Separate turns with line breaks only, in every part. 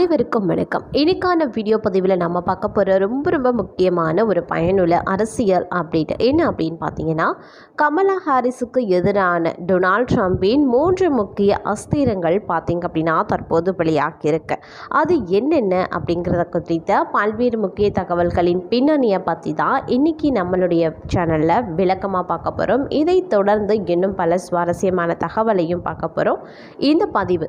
அனைவருக்கும் வணக்கம். இன்னைக்கான வீடியோ பதிவில் நம்ம பார்க்க போகிற ரொம்ப ரொம்ப முக்கியமான ஒரு பயனுள்ள அரசியல் அப்டேட் என்ன அப்படின்னு பார்த்தீங்கன்னா கமலா ஹாரிஸுக்கு எதிரான டொனால்ட் ட்ரம்பின் மூன்று முக்கிய அஸ்திரங்கள் பார்த்தீங்க அப்படின்னா தற்போது வெளியாகியிருக்கு அது என்னென்ன அப்படிங்கிறத குறித்த பல்வேறு முக்கிய தகவல்களின் பின்னணியை பற்றி தான் இன்னைக்கு நம்மளுடைய சேனலில் விளக்கமாக பார்க்க போகிறோம் இதை தொடர்ந்து இன்னும் பல சுவாரஸ்யமான தகவலையும் பார்க்க போகிறோம் இந்த பதிவு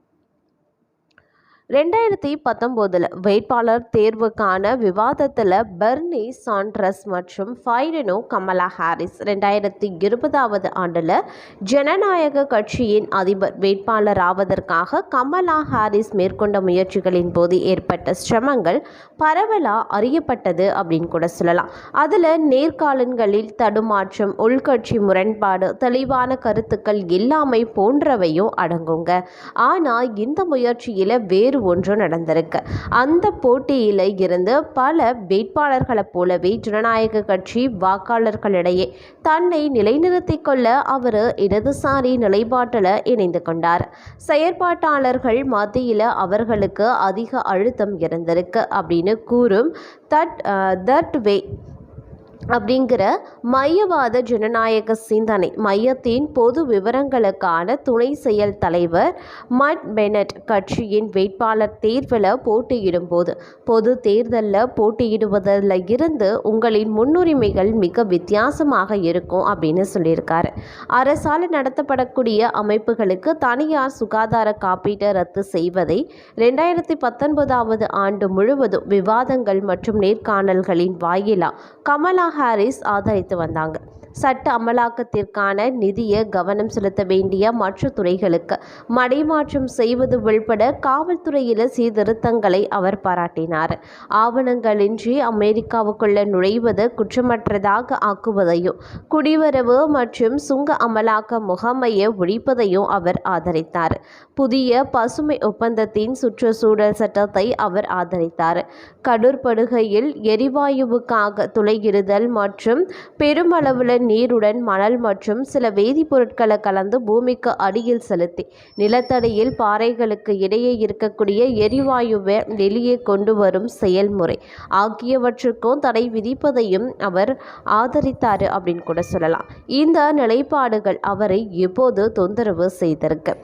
ரெண்டாயிரத்தி பத்தொம்போதில் வேட்பாளர் தேர்வுக்கான விவாதத்தில் பெர்னி சாண்ட்ரஸ் மற்றும் ஃபைடனோ கமலா ஹாரிஸ் ரெண்டாயிரத்தி இருபதாவது ஆண்டில் ஜனநாயக கட்சியின் அதிபர் வேட்பாளர் ஆவதற்காக கமலா ஹாரிஸ் மேற்கொண்ட முயற்சிகளின் போது ஏற்பட்ட சிரமங்கள் பரவலாக அறியப்பட்டது அப்படின்னு கூட சொல்லலாம். அதில் நேர்காலன்களில் தடுமாற்றம் உள்கட்சி முரண்பாடு தெளிவான கருத்துக்கள் இல்லாமை போன்றவையும் அடங்குங்க. ஆனால் இந்த முயற்சியில் வேறு ஒன்று நடந்திருக்கு. அந்த போட்டியில் இருந்து பல வேட்பாளர்களைப் போலவே ஜனநாயக கட்சி வாக்காளர்களிடையே தன்னை நிலைநிறுத்திக் கொள்ள அவர் இடதுசாரி நிலைப்பாட்டில் இணைந்து கொண்டார். செயற்பாட்டாளர்கள் மத்தியில் அவர்களுக்கு அதிக அழுத்தம் இருந்திருக்கு அப்படின்னு கூறும் தட் தட் வே அப்படிங்கிற மையவாத ஜனநாயக சிந்தனை. மையத்தின் பொது விவரங்களுக்கான துணை செயல் தலைவர் மட் பெனட் கட்சியின் வேட்பாளர் தேர்வில் போட்டியிடும் போது பொது தேர்தலில் போட்டியிடுவதில் இருந்து உங்களின் முன்னுரிமைகள் மிக வித்தியாசமாக இருக்கும் அப்படின்னு சொல்லியிருக்காரு. அரசால் நடத்தப்படக்கூடிய அமைப்புகளுக்கு தனியார் சுகாதார காப்பீட்டை ரத்து செய்வதை ரெண்டாயிரத்தி பத்தொன்பதாவது ஆண்டு முழுவதும் விவாதங்கள் மற்றும் நேர்காணல்களின் வாயிலா கமலா ஹாரிஸ் ஆதரித்து வந்தாங்க. சட்ட அமலாக்கத்திற்கான நிதியை கவனம் செலுத்த வேண்டிய மற்ற துறைகளுக்கு மடைமாற்றம் செய்வது உள்பட காவல்துறையில் சீர்திருத்தங்களை அவர் பாராட்டினார். ஆவணங்களின்றி அமெரிக்காவுக்குள்ள நுழைவது குற்றமற்றதாக ஆக்குவதையும் குடிவரவு மற்றும் சுங்க அமலாக்க முகமையை ஒழிப்பதையும் அவர் ஆதரித்தார். புதிய பசுமை ஒப்பந்தத்தின் சுற்றுச்சூழல் சட்டத்தை அவர் ஆதரித்தார். கடற்படுகையில் எரிவாயுவுக்காக துளையிடுதல் மற்றும் பெருமளவில் நீருடன் மணல் மற்றும் சில வேதிப்பொருட்களை கலந்து பூமிக்கு அடியில் செலுத்தி நிலத்தடியில் பாறைகளுக்கு இடையே இருக்கக்கூடிய எரிவாயுவை வெளியே கொண்டு வரும் செயல்முறை ஆகியவற்றுக்கும் தடை விதிப்பதையும் அவர் ஆதரித்தார் அப்படின்னு கூட சொல்லலாம். இந்த நிலைப்பாடுகள் அவரை எப்போது தொந்தரவு செய்திருக்கு?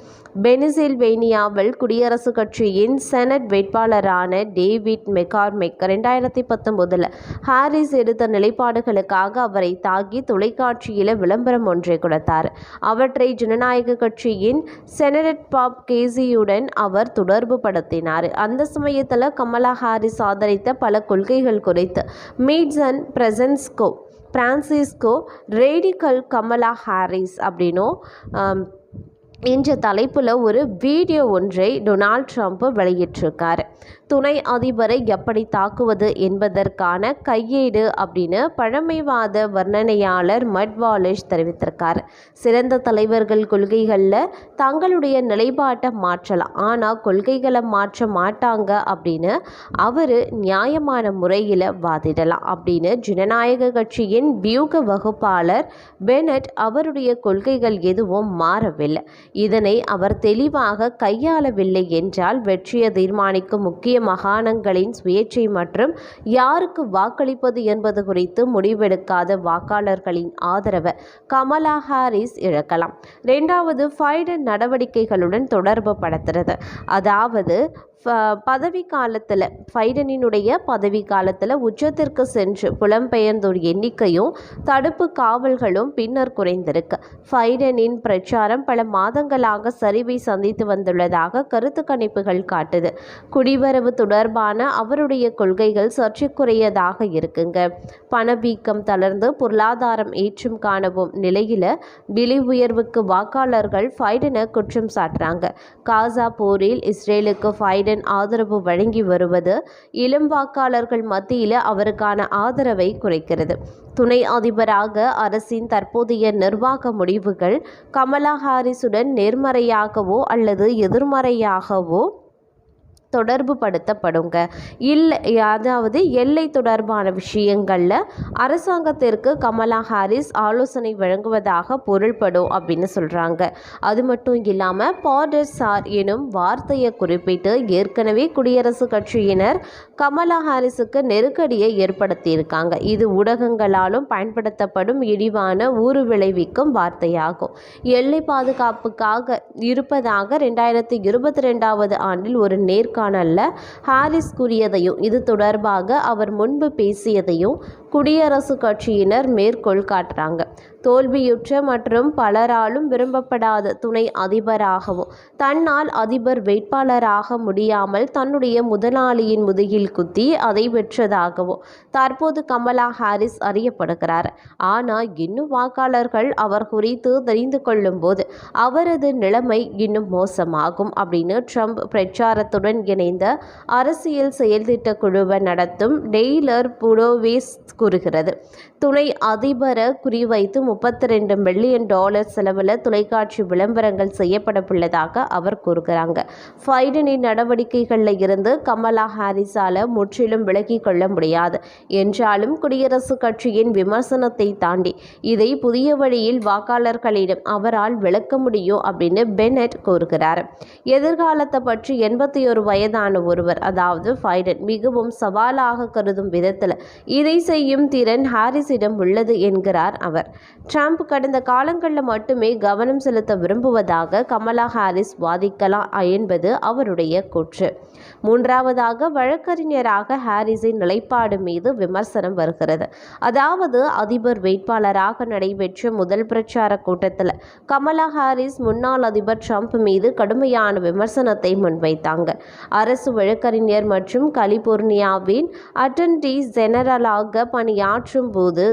பெனிசில்வேனியாவில் குடியரசுக் கட்சியின் செனட் வேட்பாளரான டேவிட் மெக்கார்மெக் ரெண்டாயிரத்தி பத்தொன்பதில் ஹாரிஸ் எடுத்த நிலைப்பாடுகளுக்காக அவரை தாக்கி தொலைக்காட்சியில் விளம்பரம் ஒன்றை கொடுத்தார். அவற்றை ஜனநாயக கட்சியின் செனட் பாப் கேசியுடன் அவர் தொடர்பு படுத்தினார். அந்த சமயத்தில் கமலா ஹாரிஸ் ஆதரித்த பல கொள்கைகள் குறித்து meets and Francisco Francisco radical Kamala Harris அப்படின்னும் என்ற தலைப்பில் ஒரு வீடியோ ஒன்றை டொனால்ட் ட்ரம்ப் வெளியிட்டிருக்காரு. துணை அதிபரை எப்படி தாக்குவது என்பதற்கான கையேடு அப்படின்னு பழமைவாத வர்ணனையாளர் மட் வாலிஷ் தெரிவித்திருக்கார். சிறந்த தலைவர்கள் கொள்கைகளில் தங்களுடைய நிலைப்பாட்டை மாற்றலாம். ஆனால் கொள்கைகளை மாற்ற மாட்டாங்க அப்படின்னு அவர் நியாயமான முறையில் வாதிடலாம் அப்படின்னு ஜனநாயக கட்சியின் வியூக வகுப்பாளர் பெனட் அவருடைய கொள்கைகள் எதுவும் மாறவில்லை. இதனை அவர் தெளிவாக கையாளவில்லை என்றால் வெற்றியை தீர்மானிக்கும் முக்கிய மாகாணங்களின் சுயேட்சை மற்றும் யாருக்கு வாக்களிப்பது என்பது குறித்து முடிவெடுக்காத வாக்காளர்களின் ஆதரவை கமலா ஹாரிஸ் இழக்கலாம். இரண்டாவது ஃபைடன் நடவடிக்கைகளுடன் தொடர்பு படுத்துறது. அதாவது பதவி காலத்தில் ஃபைடனினுடைய பதவி காலத்தில் உச்சத்திற்கு சென்று புலம்பெயர்ந்தோர் எண்ணிக்கையும் தடுப்பு காவல்களும் பின்னர் குறைந்திருக்கு. ஃபைடனின் பிரச்சாரம் பல மாதங்களாக சரிவை சந்தித்து வந்துள்ளதாக கருத்து கணிப்புகள் காட்டுது. குடிவரவு தொடர்பான அவருடைய கொள்கைகள் சர்ச்சைக்குரியதாக இருக்குங்க. பணவீக்கம் தளர்ந்து பொருளாதாரம் ஏற்றம் காணவும் நிலையில் விலை உயர்வுக்கு வாக்காளர்கள் ஃபைடனை குற்றம் சாட்டுறாங்க. காசா போரில் இஸ்ரேலுக்கு ஃபைடன் ஆதரவு வழங்கி வருவது இளம் வாக்காளர்கள் மத்தியில் அவருக்கான ஆதரவை குறைக்கிறது. துணை அதிபராக அரசின் தற்போதைய நிர்வாக முடிவுகள் கமலா ஹாரிஸுடன் நேர்மறையாகவோ அல்லது எதிர்மறையாகவோ தொடர்பு படுத்தப்படுங்க இல்லை அதாவது எல்லை தொடர்பான விஷயங்களில் அரசாங்கத்திற்கு கமலா ஹாரிஸ் ஆலோசனை வழங்குவதாக பொருள்படும் அப்படின்னு சொல்கிறாங்க அது மட்டும் இல்லாமல் பாடர்சார் எனும் வார்த்தையை குறிப்பிட்டு ஏற்கனவே குடியரசுக் கட்சியினர் கமலா ஹாரிஸுக்கு நெருக்கடியை ஏற்படுத்தியிருக்காங்க. இது ஊடகங்களாலும் பயன்படுத்தப்படும் இழிவான ஊறு விளைவிக்கும் வார்த்தையாகும். எல்லை பாதுகாப்புக்காக இருப்பதாக ரெண்டாயிரத்தி இருபத்தி ரெண்டாவது ஆண்டில் ஒரு நேர்காணலில் ஹாரிஸ் கூறியதையும் இது தொடர்பாக அவர் முன்பு பேசியதையும் குடியரசுக் கட்சியினர் மேற்கோள் காட்டுறாங்க. தோல்வியுற்ற மற்றும் பலராலும் விரும்பப்படாத துணை அதிபராகவும் தன்னால் அதிபர் வேட்பாளராக முடியாமல் தன்னுடைய முதலாளியின் முதுகில் குத்தி அதை வெற்றதாகவும் தற்போது கமலா ஹாரிஸ் அறியப்படுகிறார். ஆனால் இன்னும் வாக்காளர்கள் அவர் குறித்து தெரிந்து கொள்ளும்போது அவரது நிலைமை இன்னும் மோசமாகும் அப்படின்னு ட்ரம்ப் பிரச்சாரத்துடன் இணைந்த அரசியல் செயல்திட்ட குழுவை நடத்தும் டெய்லர் புடோவேஸ் கூறுகிறது. துணை அதிபரை குறிவைத்து முப்பத்தி ரெண்டு மில்லியன் டாலர் செலவில் தொலைக்காட்சி விளம்பரங்கள் செய்யப்படவுள்ளதாக அவர் கூறுகிறாங்க. ஃபைடனின் நடவடிக்கைகளில் இருந்து கமலா ஹாரிஸால் முற்றிலும் விலகிக் கொள்ள முடியாது. என்றாலும் குடியரசுக் கட்சியின் விமர்சனத்தை தாண்டி இதை புதிய வழியில் வாக்காளர்களிடம் அவரால் விளக்க முடியும் அப்படின்னு பெனட் கூறுகிறார். எதிர்காலத்தை பற்றி எண்பத்தி ஒரு வயதான ஒருவர் அதாவது ஃபைடன் மிகவும் சவாலாக கருதும் விதத்தில் இதை செய்யும் திறன் ஹாரிஸிடம் உள்ளது என்கிறார் அவர். ட்ரம்ப் கடந்த காலங்களில் மட்டுமே கவனம் செலுத்த விரும்புவதாக கமலா ஹாரிஸ் வாதிக்கலாம் என்பது அவருடைய கூற்று. மூன்றாவதாக வழக்கறிஞராக ஹாரிஸின் நிலைப்பாடு மீது விமர்சனம் வருகிறது. அதாவது அதிபர் வேட்பாளராக நடைபெற்ற முதல் பிரச்சார கூட்டத்தில் கமலா ஹாரிஸ் முன்னாள் அதிபர் ட்ரம்ப் மீது கடுமையான விமர்சனத்தை முன்வைத்தாங்க. அரசு வழக்கறிஞர் மற்றும் கலிபோர்னியாவின் அட்டன்டி ஜெனரலாக பணியாற்றும் போது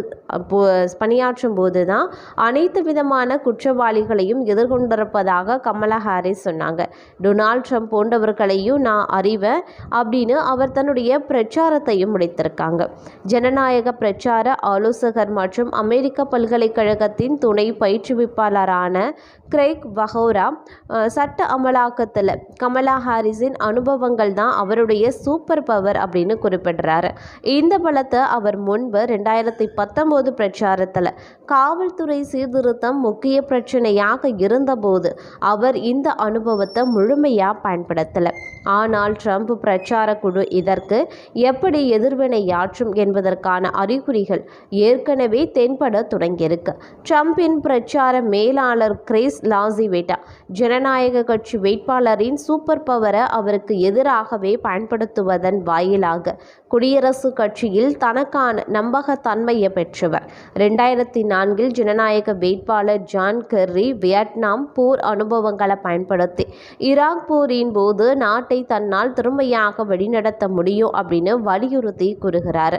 பணியாற்றும் போது தான் அனைத்து விதமான குற்றவாளிகளையும் எதிர்கொண்டிருப்பதாக கமலா ஹாரிஸ் சொன்னாங்க. டொனால்ட் ட்ரம்ப் போன்றவர்களையும் நான் அறிவேன். அப்படின்னு அவர் தன்னுடைய பிரச்சாரத்தையும் முடித்திருக்காங்க. ஜனநாயக பிரச்சார ஆலோசகர் மற்றும் அமெரிக்க பல்கலைக்கழகத்தின் துணை பயிற்றுவிப்பாளரான கிரெய்க் வஹோரா சட்ட அமலாக்கத்தில் கமலா ஹாரிஸின் அனுபவங்கள் தான் அவருடைய சூப்பர் பவர் அப்படின்னு குறிப்பிடுறாரு. இந்த பலத்தை அவர் முன்பு ரெண்டாயிரத்தி பத்தொம்போது பிரச்சாரத்தில் காவல்துறை சீர்திருத்தம் முக்கிய பிரச்சனையாக இருந்தபோது அவர் இந்த அனுபவத்தை முழுமையாக பயன்படுத்தலை. ஆனால் ட்ரம்ப் பிரச்சார குழு இதற்கு எப்படி எதிர்வினையாற்றும் என்பதற்கான அறிகுறிகள் ஏற்கனவே தென்பட தொடங்கியிருக்கு. ட்ரம்பின் பிரச்சார மேலாளர் கிரேஸ் லாசிவேட்டா ஜனநாயக கட்சி வேட்பாளரின் சூப்பர் பவரை அவருக்கு எதிராகவே பயன்படுத்துவதன் வாயிலாக குடியரசுக் கட்சியில் தனக்கான நம்பகத்தன்மையை பெற்றவர். ரெண்டாயிரத்தி நான்கில் ஜனநாயக வேட்பாளர் ஜான் கெர்ரி வியட்நாம் போர் அனுபவங்களை பயன்படுத்தி ஈராக் போரின் போது நாட்டை தன்னால் திறமையாக வழிநடத்த முடியும் அப்படின்னு வலியுறுத்தி கூறுகிறார்.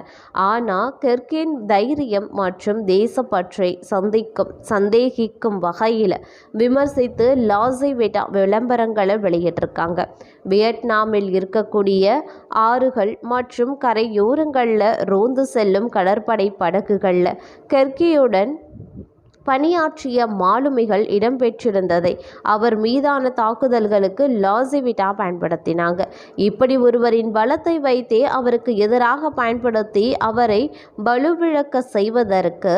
ஆனால் கெர்கின் தைரியம் மற்றும் தேசப்பற்றை சந்திக்கும் சந்தேகிக்கும் வகையில் விமர்சித்து லாசிவேட்டா விளம்பரங்களை வெளியிட்டிருக்காங்க. வியட்நாமில் இருக்கக்கூடிய ஆறுகள் மற்றும் கரையோரங்களில் ரோந்து செல்லும் கடற்படை படகுகளில் கெர்கியுடன் பணியாற்றிய மாலுமிகள் இடம்பெற்றிருந்ததை அவர் மீதான தாக்குதல்களுக்கு லாசிவிட்டா பயன்படுத்தினாங்க. இப்படி ஒருவரின் பலத்தை வைத்தே அவருக்கு எதிராக பயன்படுத்தி அவரை வலுவிழக்க செய்வதற்கு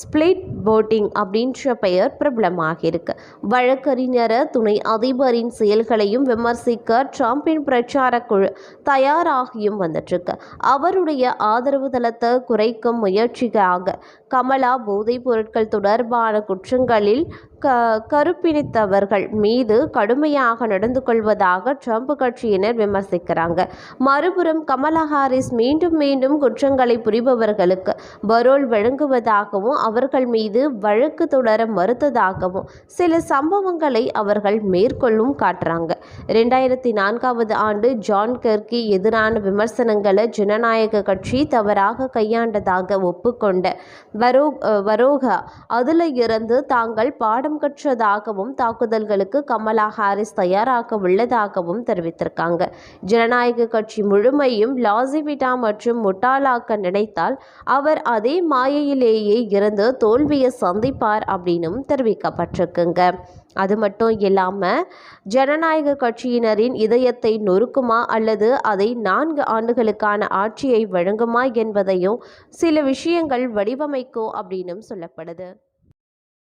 ஸ்பிளிட் போட்டிங் அப்படின்ற பெயர் பிரபலமாகியிருக்கு. வழக்கறிஞர் துணை அதிபரின் செயல்களையும் விமர்சிக்க ட்ரம்பின் பிரச்சார குழு தயாராகியும் வந்துட்டுருக்கு. அவருடைய ஆதரவு தளத்தை குறைக்கும் முயற்சிக்காக கமலா போதைப்பொருள் பொருட்கள் தொடர்பான குற்றங்களில் க கருப்பிணித்தவர்கள் மீது கடுமையாக நடந்து கொள்வதாக ட்ரம்ப் கட்சியினர் விமர்சிக்கிறாங்க. மறுபுறம் கமலா ஹாரிஸ் மீண்டும் மீண்டும் குற்றங்களை புரிபவர்களுக்கு பரோல் வழங்குவதாகவும் அவர்கள் மீது வழக்கு தொடர மறுத்ததாகவும் சில சம்பவங்களை அவர்கள் மேற்கொள்ளும் காட்டுறாங்க. ரெண்டாயிரத்தி நான்காவது ஆண்டு ஜான் கெர்கி எதிரான விமர்சனங்களை ஜனநாயக கட்சி தவறாக கையாண்டதாக ஒப்புக்கொண்ட வரோ வரோக அதில் இருந்து தாங்கள் பாடம் கற்றதாகவும் தாக்குதல்களுக்கு கமலா ஹாரிஸ் தயாராக உள்ளதாகவும் தெரிவித்திருக்காங்க. ஜனநாயக கட்சி முழுமையும் லாசிவிட்டா மற்றும் முட்டாளாக்க நினைத்தால் அவர் அதே மாயையிலேயே இருந்து தோல்வியை சந்திப்பார் அப்படின்னும் தெரிவிக்கப்பட்டிருக்குங்க. அது மட்டும் இல்லாமல் ஜனநாயக கட்சியினரின் இதயத்தை நொறுக்குமா அல்லது அதை நான்கு ஆண்டுகளுக்கான ஆட்சியை வழங்குமா என்பதையும் சில விஷயங்கள் வடிவமைக்கும் அப்படின்னும் சொல்லப்படுது